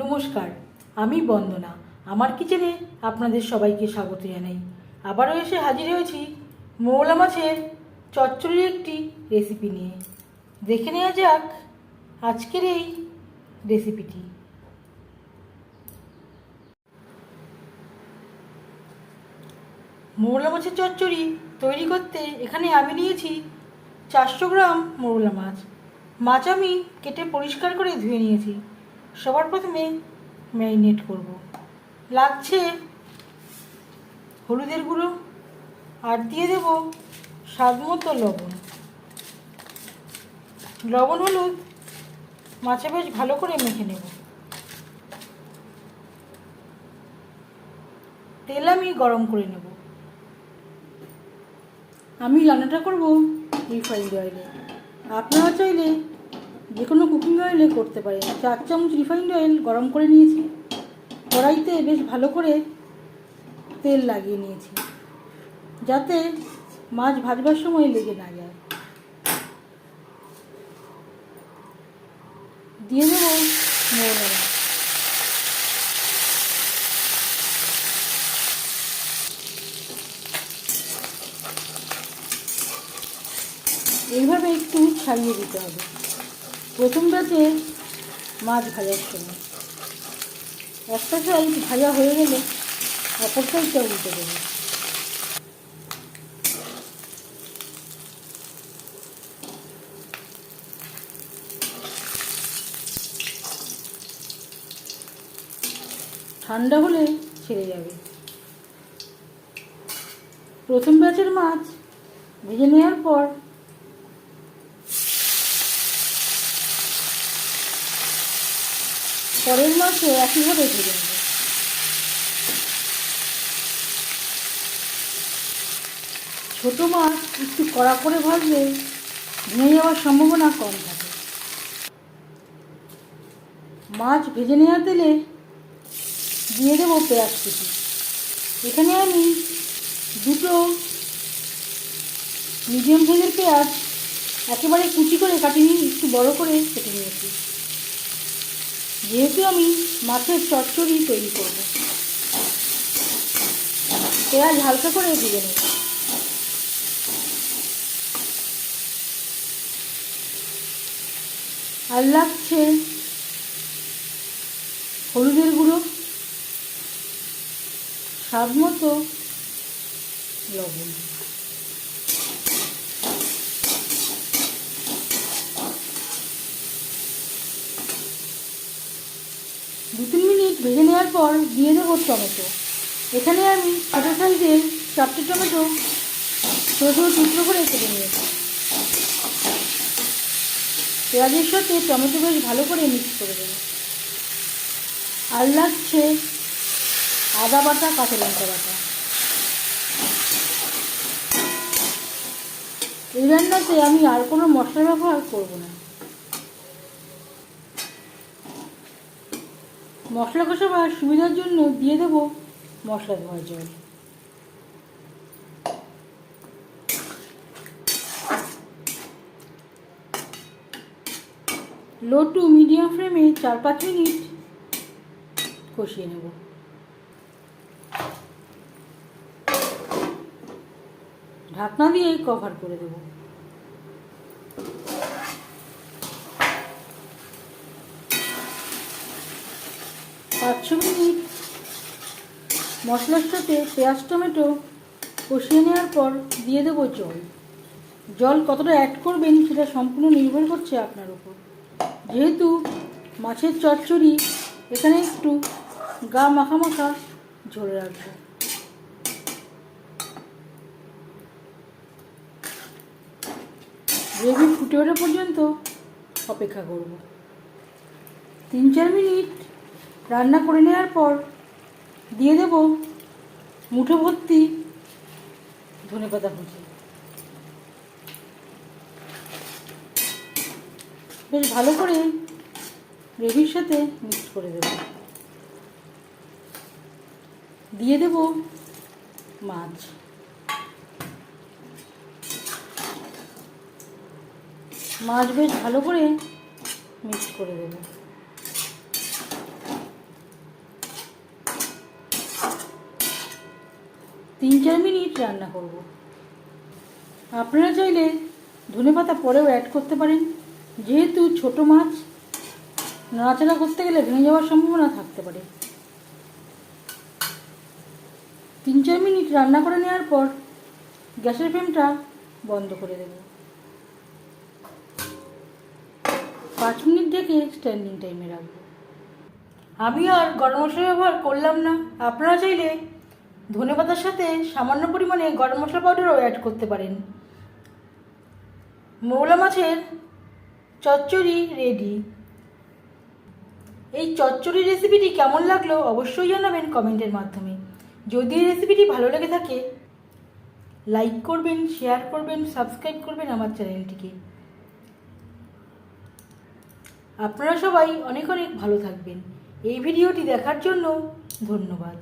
নমস্কার, আমি বন্দনা। আমার কিচেনে আপনাদের সবাইকে স্বাগত জানাই। আবারও এসে হাজির হয়েছি মৌলা মাছের চচ্চড়ির একটি রেসিপি নিয়ে। দেখে নেওয়া যাক আজকের এই রেসিপিটি মৌলা মাছের চচ্চড়ি তৈরি করতে এখানে আমি নিয়েছি চারশো গ্রাম মৌলা মাছ। মাছ আমি কেটে পরিষ্কার করে ধুয়ে নিয়েছি। সবার প্রথমে ম্যারিনেট করব। লাগছে হলুদের গুঁড়ো আর দিয়ে দেব স্বাদ মতো লবণ। লবণ, হলুদ মাছে বেশ ভালো করে মেখে নেব। তেল আমি গরম করে নেব। আমি রান্নাটা করব রিফাইন্ড অয়েলে আপনারা চাইলে যে কোনো কুকিং অয়েলে করতে পারেন চার চামচ রিফাইন্ড অয়েল গরম করে নিয়েছি। কড়াইতে বেশ ভালো করে তেল লাগিয়ে নিয়েছি, যাতে মাছ ভাজবার সময় লেগে না যায়। দিয়ে দেবো মৌলা মাছ। এইভাবে একটু ছাড়িয়ে দিতে হবে। প্রথম ব্যাচে মাছ ভাজার সময়। একটা সাইড ভাজা হয়ে গেলে অপর সাইডটা উল্টে দেবে। ঠান্ডা হলে ছেড়ে যাবে। প্রথম ব্যাচের মাছ ভেজে নেওয়ার পর পরের মাসে একইভাবে ভেজে নেব ছোটো মাছ একটু কড়া করে ভাজলে ভেঙে যাওয়ার সম্ভাবনা কম থাকে। মাছ ভেজে নেওয়া তেলে দিয়ে দেবো পেঁয়াজ কুচি। এখানে আমি দুটো মিডিয়াম সাইজের পেঁয়াজ একেবারে কুচি করে কাটিয়ে একটু বড় করে কেটে নিয়েছি। যেহেতু আমি মাছের চচ্চড়ি তৈরি করব। পেঁয়াজ হালকা করে ভেজে নেব। আর লাগছে হলুদের গুঁড়ো, স্বাদ মতো লবণ। দু তিন মিনিট ভেজে নেওয়ার পর দিয়ে দেবো টমেটো। এখানে আমি ছোটো সাইজের চারটে টমেটো ছোটো ছোটো টুকরো করে কেটে নিয়েছি। পেঁয়াজের সাথে টমেটো বেশ ভালো করে মিক্স করে দেবো। আর লাগছে আদা বাটা, কাঁচা লঙ্কা বাটা। এই রান্নাতে আমি আর কোনো মশলা ব্যবহার করব না। মশলা কষাবার সুবিধার জন্য দিয়ে দেবো মশলা ধোয়ার জল। লো টু মিডিয়াম ফ্লেমে চার পাঁচ মিনিট কষিয়ে নেব। ঢাকনা দিয়ে কভার করে দেবো। পাঁচ ছ মিনিট। মশলার সাথে পেঁয়াজ, টমেটো কষিয়ে নেওয়ার পর দিয়ে দেবো জল। জল কতটা অ্যাড করবেন সেটা সম্পূর্ণ নির্ভর করছে আপনার উপর। যেহেতু মাছের চচ্চড়ি, এখানে একটু গা মাখা মাখা ঝরে রাখব গ্রেভি ফুটে ওঠা পর্যন্ত অপেক্ষা করব। তিন চার মিনিট রান্না করে নেওয়ার পর দিয়ে দেব মুঠো ভর্তি ধনে পাতা কুচি। বেশ ভালো করে গ্রেভির সাথে মিক্স করে দেব। দিয়ে দেব মাছ। মাছ বেশ ভালো করে মিক্স করে দেবো। তিন চার মিনিট রান্না করব। আপনারা চাইলে ধনেপাতা পরেও অ্যাড করতে পারেন। যেহেতু ছোট মাছ, নাড়াচাড়া করতে গেলে ভেঙে যাওয়ার সম্ভাবনা থাকতে পারে। তিন চার মিনিট রান্না করে নেওয়ার পর গ্যাসের ফ্লেমটা বন্ধ করে দেব। পাঁচ মিনিট ঢেকে স্ট্যান্ডিং টাইমে রাখব। আমি আর গরম মশলা ব্যবহার করলাম না। আপনারা চাইলে ধনে পাতার সাথে সামান্য পরিমাণে গরম মশলা পাউডারও অ্যাড করতে পারেন। মৌলা মাছের চচ্চড়ি রেডি এই চচ্চড়ি রেসিপিটি কেমন লাগল অবশ্যই জানাবেন কমেন্টের মাধ্যমে। যদি এই রেসিপিটি ভালো লেগে থাকে লাইক করবেন শেয়ার করবেন সাবস্ক্রাইব করবেন আমার চ্যানেলটিকে আপনারা সবাই অনেক অনেক ভালো থাকবেন। এই ভিডিওটি দেখার জন্য ধন্যবাদ।